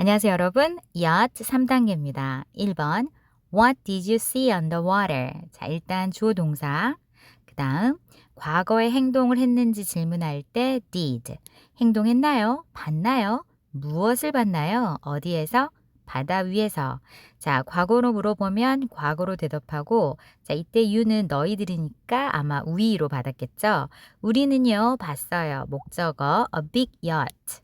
안녕하세요, 여러분. yacht 3단계입니다. 1번 What did you see on the water? 자, 일단 주어 동사. 그다음 과거에 행동을 했는지 질문할 때 did. 행동했나요? 봤나요? 무엇을 봤나요? 어디에서? 바다 위에서. 자, 과거로 물어보면 과거로 대답하고 자, 이때 you는 너희들이니까 아마 위로 받았겠죠? 우리는요, 봤어요. 목적어 a big yacht.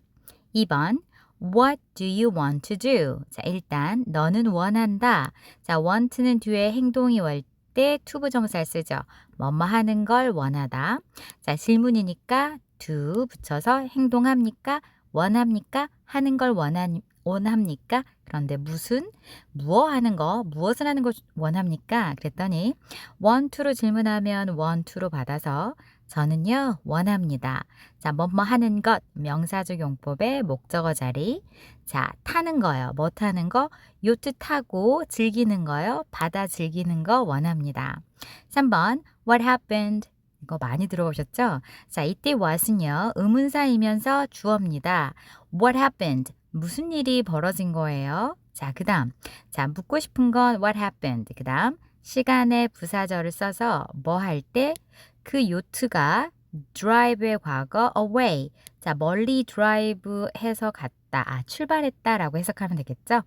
2번 What do you want to do? 자, 일단 너는 원한다. 자, want는 뒤에 행동이 올때 투부정사를 쓰죠. 뭐뭐 하는 걸 원하다. 자, 질문이니까 do 붙여서 행동합니까? 원합니까? 하는 걸 원한 원합니까? 그런데 무슨 무엇 하는 거, 무엇을 하는 거 원합니까? 그랬더니 to로 질문하면 to로 받아서 저는요, 원합니다. 자, 뭐뭐 하는 것, 명사적 용법의 목적어 자리. 자, 타는 거요. 뭐 타는 거? 요트 타고 즐기는 거요. 바다 즐기는 거 원합니다. 3번, what happened? 이거 많이 들어보셨죠? 자, 이때 what은요, 의문사이면서 주어입니다. what happened? 무슨 일이 벌어진 거예요? 자, 그 다음. 자, 묻고 싶은 건 what happened? 그 다음. 시간의 부사절을 써서 뭐 할 때 그 요트가 drive의 과거 away. 자, 멀리 drive 해서 갔다. 아, 출발했다라고 해석하면 되겠죠?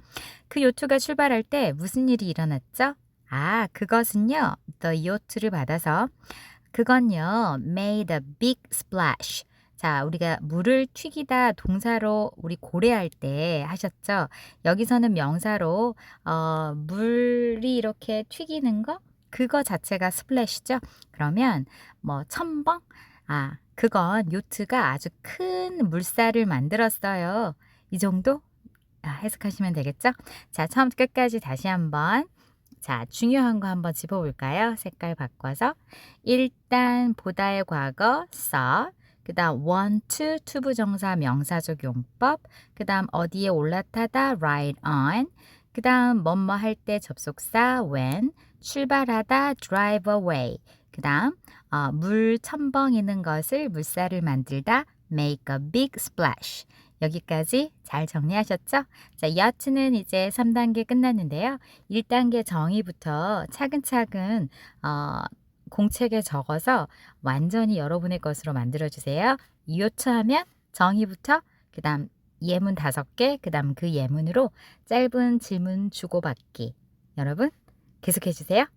그 요트가 출발할 때 무슨 일이 일어났죠? 아, 그것은요. the yacht를 받아서 그건요. made a big splash. 자, 우리가 물을 튀기다 동사로 우리 고래할 때 하셨죠? 여기서는 명사로 어, 물이 이렇게 튀기는 거 그거 자체가 스플래시죠. 그러면 뭐 첨벙 아, 그건 요트가 아주 큰 물살을 만들었어요. 이 정도 아, 해석하시면 되겠죠? 자, 처음 끝까지 다시 한번 자, 중요한 거 한번 짚어볼까요? 색깔 바꿔서. 일단 보다의 과거 saw 그 다음 want to 투부정사 명사적 용법. 그 다음 어디에 올라타다? ride on. 그 다음 뭐뭐 할 때 접속사 when. 출발하다? drive away. 그 다음 어, 물 첨벙이는 것을 물살을 만들다? make a big splash 여기까지 잘 정리하셨죠? 자, yacht는 이제 3단계 끝났는데요. 1단계 정의부터 차근차근 어, 공책에 적어서 완전히 여러분의 것으로 만들어 주세요. 요트하면 정의부터 그 다음 예문 다섯 개, 그 다음 그 예문으로 짧은 질문 주고받기. 여러분 계속해 주세요.